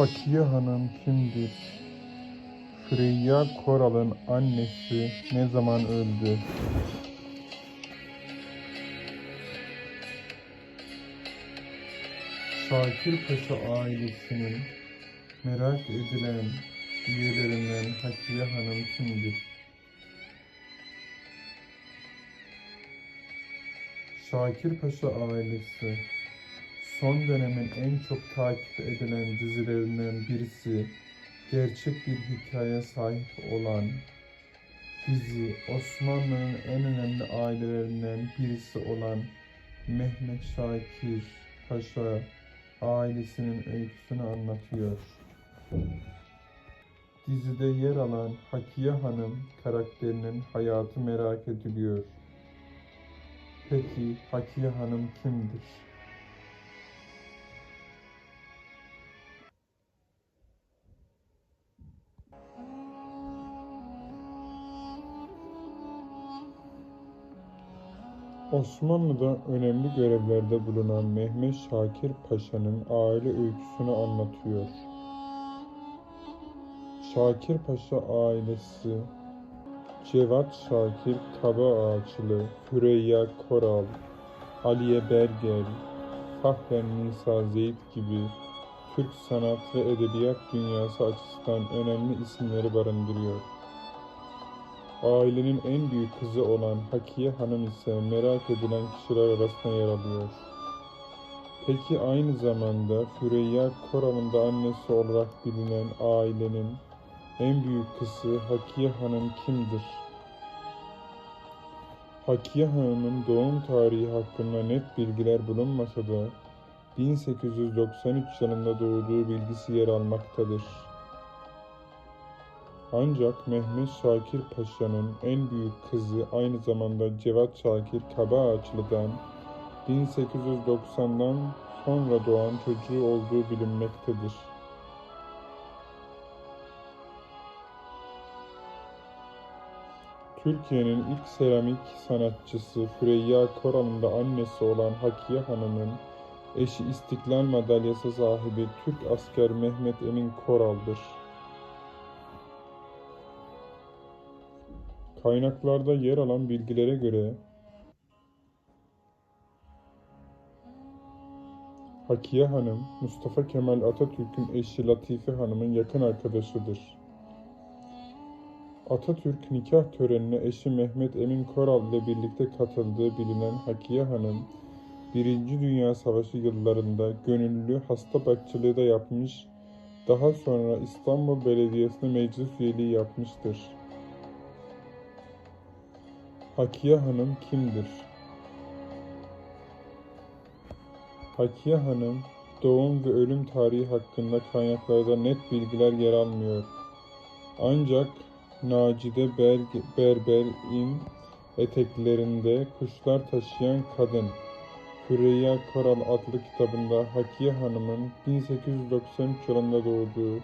Hakiye Hanım kimdir? Freyya Koral'ın annesi ne zaman öldü? Şakir Paşa ailesinin merak edilen üyelerinden Hakiye Hanım kimdir? Şakir Paşa ailesi son dönemin en çok takip edilen dizilerinden birisi gerçek bir hikaye sahip olan dizi Osmanlı'nın en önemli ailelerinden birisi olan Mehmet Şakir Paşa ailesinin öyküsünü anlatıyor. Dizide yer alan Hakiye Hanım karakterinin hayatı merak ediliyor. Peki Hakiye Hanım kimdir? Osmanlı'da önemli görevlerde bulunan Mehmet Şakir Paşa'nın aile öyküsünü anlatıyor. Şakir Paşa ailesi Cevat Şakir Kaba Ağaçlı, Füreyya Koral, Aliye Bergel, Fahren Nisa Zeyd gibi Türk sanat ve edebiyat dünyası açısından önemli isimleri barındırıyor. Ailenin en büyük kızı olan Hakiye Hanım ise merak edilen kişiler arasında yer alıyor. Peki aynı zamanda Füreyya Koral'ın da annesi olarak bilinen ailenin en büyük kızı Hakiye Hanım kimdir? Hakiye Hanım'ın doğum tarihi hakkında net bilgiler bulunmasa da 1893 yılında doğduğu bilgisi yer almaktadır. Ancak Mehmet Şakir Paşa'nın en büyük kızı aynı zamanda Cevat Şakir Kabaağaçlı'dan 1890'dan sonra doğan çocuğu olduğu bilinmektedir. Türkiye'nin ilk seramik sanatçısı Füreyya Koral'ın da annesi olan Hakiye Hanım'ın eşi İstiklal Madalyası sahibi Türk asker Mehmet Emin Koral'dır. Kaynaklarda yer alan bilgilere göre Hakiye Hanım, Mustafa Kemal Atatürk'ün eşi Latife Hanım'ın yakın arkadaşıdır. Atatürk nikah törenine eşi Mehmet Emin Koral ile birlikte katıldığı bilinen Hakiye Hanım, Birinci Dünya Savaşı yıllarında gönüllü hasta bakıcılığı da yapmış, daha sonra İstanbul Belediyesi'ne meclis üyeliği yapmıştır. Hakiye Hanım kimdir? Hakiye Hanım, doğum ve ölüm tarihi hakkında kaynaklarda net bilgiler yer almıyor. Ancak Nacide Berg- Berber'in eteklerinde kuşlar taşıyan kadın Füreyya Koral adlı kitabında Hakiye Hanım'ın 1893 yılında doğduğu,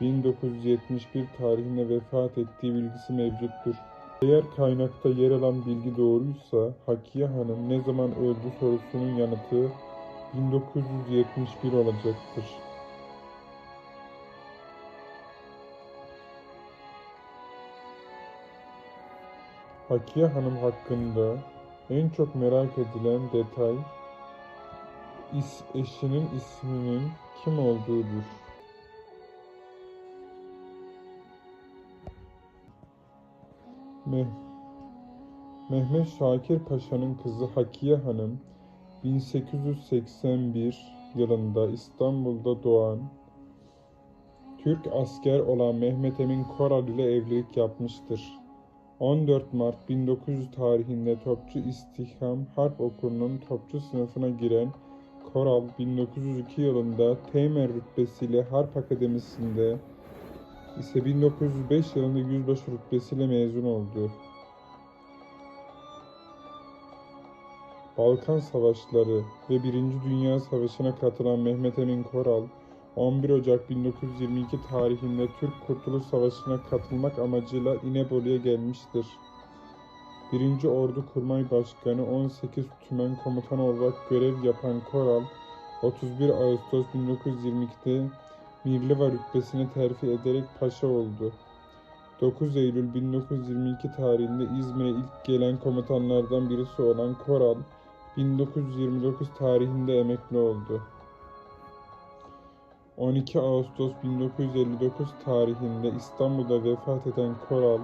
1971 tarihinde vefat ettiği bilgisi mevcuttur. Eğer kaynakta yer alan bilgi doğruysa Hakiye Hanım ne zaman öldü sorusunun yanıtı 1971 olacaktır. Hakiye Hanım hakkında en çok merak edilen detay eşinin isminin kim olduğudur. Meh Mehmet Şakir Paşa'nın kızı Hakiye Hanım 1881 yılında İstanbul'da doğan Türk asker olan Mehmet Emin Koral ile evlilik yapmıştır. 14 Mart 1900 tarihinde Topçu İstihkam Harp Okulu'nun topçu sınıfına giren Koral 1902 yılında Teğmen rütbesiyle Harp Akademisi'nde ise 1905 yılında yüzbaşı rütbesiyle mezun oldu. Balkan Savaşları ve Birinci Dünya Savaşı'na katılan Mehmet Emin Koral, 11 Ocak 1922 tarihinde Türk Kurtuluş Savaşı'na katılmak amacıyla İnebolu'ya gelmiştir. 1. Ordu Kurmay Başkanı 18 Tümen Komutanı olarak görev yapan Koral, 31 Ağustos 1922'de Mirliva rütbesine terfi ederek paşa oldu. 9 Eylül 1922 tarihinde İzmir'e ilk gelen komutanlardan birisi olan Koral, 1929 tarihinde emekli oldu. 12 Ağustos 1959 tarihinde İstanbul'da vefat eden Koral,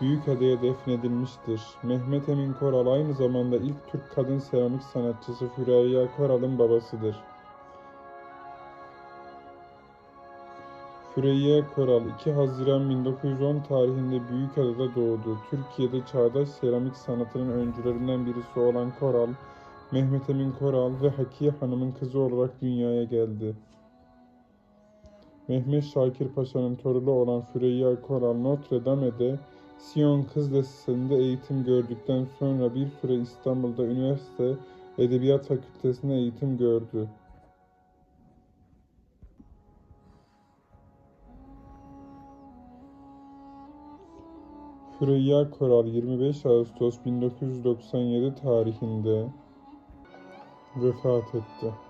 Büyükada'ya defnedilmiştir. Mehmet Emin Koral aynı zamanda ilk Türk kadın seramik sanatçısı Füreyya Koral'ın babasıdır. Füreyya Koral 2 Haziran 1910 tarihinde Büyükada'da doğdu. Türkiye'de çağdaş seramik sanatının öncülerinden birisi olan Koral, Mehmet Emin Koral ve Hakiye Hanım'ın kızı olarak dünyaya geldi. Mehmet Şakir Paşa'nın torunu olan Füreyya Koral Notre Dame'de Sion Kız Lisesi'nde eğitim gördükten sonra bir süre İstanbul'da üniversite Edebiyat Fakültesi'nde eğitim gördü. Füreyya Koral 25 Ağustos 1997 tarihinde vefat etti.